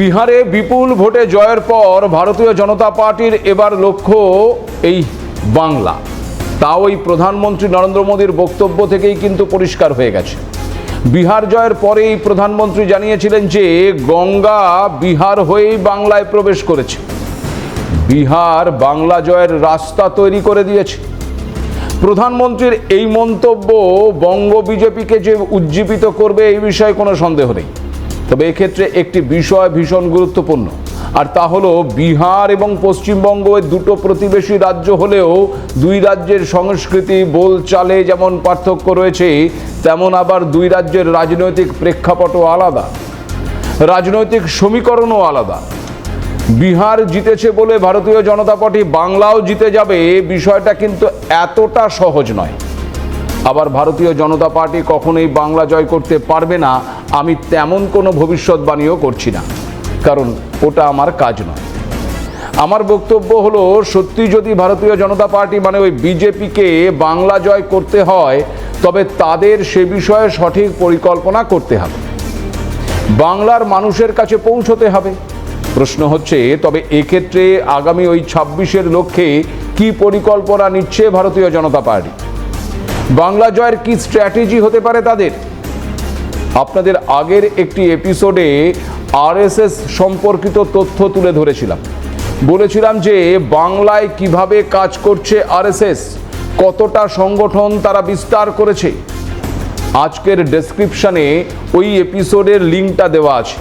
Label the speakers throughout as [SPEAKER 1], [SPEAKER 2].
[SPEAKER 1] বিহারে বিপুল ভোটে জয়ের পর ভারতীয় জনতা পার্টির এবার লক্ষ্য এই বাংলা। তাও এই প্রধানমন্ত্রী নরেন্দ্র মোদীর বক্তব্য থেকেই কিন্তু পরিষ্কার হয়ে গেছে। বিহার জয়ের পরেই প্রধানমন্ত্রী জানিয়েছিলেন যে গঙ্গা বিহার হয়েই বাংলায় প্রবেশ করেছে। বিহার বাংলা জয়ের রাস্তা তৈরি করে দিয়েছে। প্রধানমন্ত্রীর এই মন্তব্য বঙ্গ বিজেপিকে যে উজ্জীবিত করবে এই বিষয়ে কোনো সন্দেহ নেই। তবে এক্ষেত্রে একটি বিষয় ভীষণ গুরুত্বপূর্ণ, আর তা হলো বিহার এবং পশ্চিমবঙ্গ দুটো প্রতিবেশী রাজ্য হলেও দুই রাজ্যের সংস্কৃতি, বোলচালে যেমন পার্থক্য রয়েছে, তেমন আবার দুই রাজ্যের রাজনৈতিক প্রেক্ষাপটও আলাদা। রাজনৈতিক সমীকরণও আলাদা। বিহার জিতেছে বলে ভারতীয় জনতা পার্টি বাংলাও জিতে যাবে, বিষয়টা কিন্তু এতটা সহজ নয়। আবার ভারতীয় জনতা পার্টি কখনোই বাংলা জয় করতে পারবে না আমি তেমন কোনো ভবিষ্যৎবাণীও করছি না, কারণ ওটা আমার কাজ নয়। আমার বক্তব্য হলো, সত্যি যদি ভারতীয় জনতা পার্টি মানে ওই বিজেপিকে বাংলা জয় করতে হয়, তবে তাদের সে বিষয়ে সঠিক পরিকল্পনা করতে হবে। বাংলার মানুষের কাছে পৌঁছতে হবে। প্রশ্ন হচ্ছে, তবে এক্ষেত্রে আগামী ওই ছাব্বিশের লক্ষ্যে কি পরিকল্পনা নিচ্ছে ভারতীয় জনতা পার্টি? বাংলা জয়ের কি স্ট্র্যাটেজি হতে পারে তাদের? আপনাদের আগের একটি এপিসোডে আরএসএস সম্পর্কিত তথ্য তুলে ধরেছিলাম। বলেছিলাম যে বাংলায় কীভাবে কাজ করছে আরএসএস, কতটা সংগঠন তারা বিস্তার করেছে। আজকের ডেসক্রিপশনে ওই এপিসোডের লিঙ্কটা দেওয়া আছে।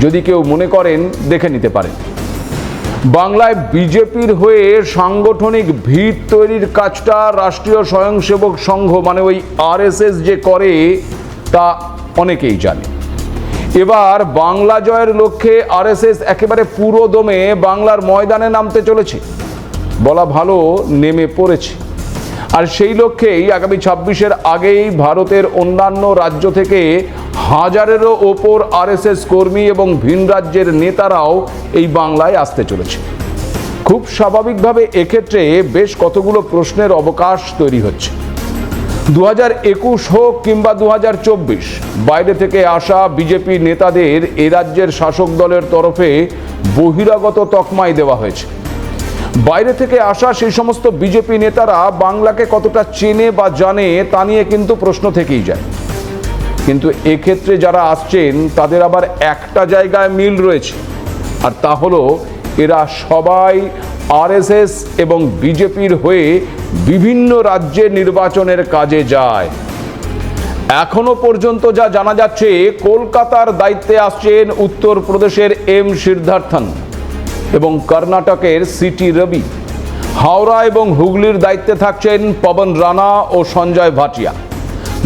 [SPEAKER 1] যদি কেউ মনে করেন, দেখে নিতে পারেন। বাংলায় বিজেপির হয়ে সাংগঠনিক ভিত তৈরির কাজটা রাষ্ট্রীয় স্বয়ংসেবক সংঘ মানে ওই আরএসএস যে করে, তা অনেকেই জানে। এবার বাংলা জয়ের লক্ষ্যে আরএসএস একেবারে পুরো দমে বাংলার ময়দানে নামতে চলেছে। বলা ভালো, নেমে পড়েছে। আর সেই লক্ষ্যেই আগামী ছাব্বিশের আগেই ভারতের অন্যান্য রাজ্য থেকে হাজারেরও ওপর আরএসএস কর্মী এবং ভিন রাজ্যের নেতারাও এই বাংলায় আসতে চলেছে। খুব স্বাভাবিকভাবে এক্ষেত্রে বেশ কতগুলো প্রশ্নের অবকাশ তৈরি হচ্ছে। দু একুশ হোক কিংবা দু হাজার চব্বিশ, বাইরে থেকে আসা বিজেপি নেতাদের এ রাজ্যের শাসক দলের তরফে বহিরাগত তকমাই দেওয়া হয়েছে। বাইরে থেকে আসা সেই সমস্ত বিজেপি নেতারা বাংলাকে কতটা চেনে বা জানে তা নিয়ে কিন্তু প্রশ্ন থেকেই যায়। কিন্তু এক্ষেত্রে যারা আসছেন, তাদের আবার একটা জায়গায় মিল রয়েছে। আর তা হলো, এরা সবাই আরএসএস এবং বিজেপির হয়ে বিভিন্ন রাজ্যে নির্বাচনের কাজে যায়। এখনও পর্যন্ত যা জানা যাচ্ছে, কলকাতার দায়িত্বে আসছেন উত্তরপ্রদেশের এম সিদ্ধার্থন এবং কর্ণাটকের সিটি রবি। হাওড়া এবং হুগলির দায়িত্বে থাকছেন পবন রানা ও সঞ্জয় ভাটিয়া।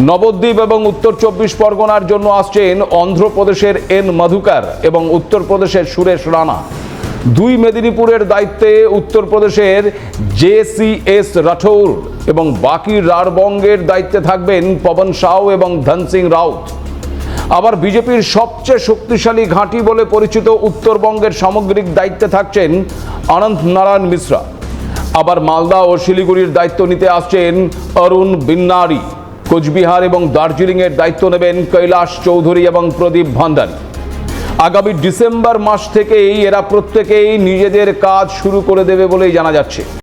[SPEAKER 1] নবদ্বীপ এবং উত্তর চব্বিশ পরগনার জন্য আসছেন অন্ধ্রপ্রদেশের এন মধুকার এবং উত্তরপ্রদেশের সুরেশ রানা। দুই মেদিনীপুরের দায়িত্বে উত্তরপ্রদেশের জে সি এস রাঠৌর এবং বাকি রারবঙ্গের দায়িত্বে থাকবেন পবন সাউ এবং ধন সিং রাউত। আবার বিজেপির সবচেয়ে শক্তিশালী ঘাঁটি বলে পরিচিত উত্তরবঙ্গের সামগ্রিক দায়িত্বে থাকছেন অনন্ত নারায়ণ মিশ্রা। আবার মালদা ও শিলিগুড়ির দায়িত্ব নিতে আসছেন অরুণ বিন্নারি। কোচবিহার এবং দার্জিলিংয়ের দায়িত্ব নেবেন কৈলাস চৌধুরী এবং প্রদীপ ভান্ডারী। আগামী ডিসেম্বর মাস থেকেই এরা প্রত্যেকেই নিজেদের কাজ শুরু করে দেবে বলেই জানা যাচ্ছে।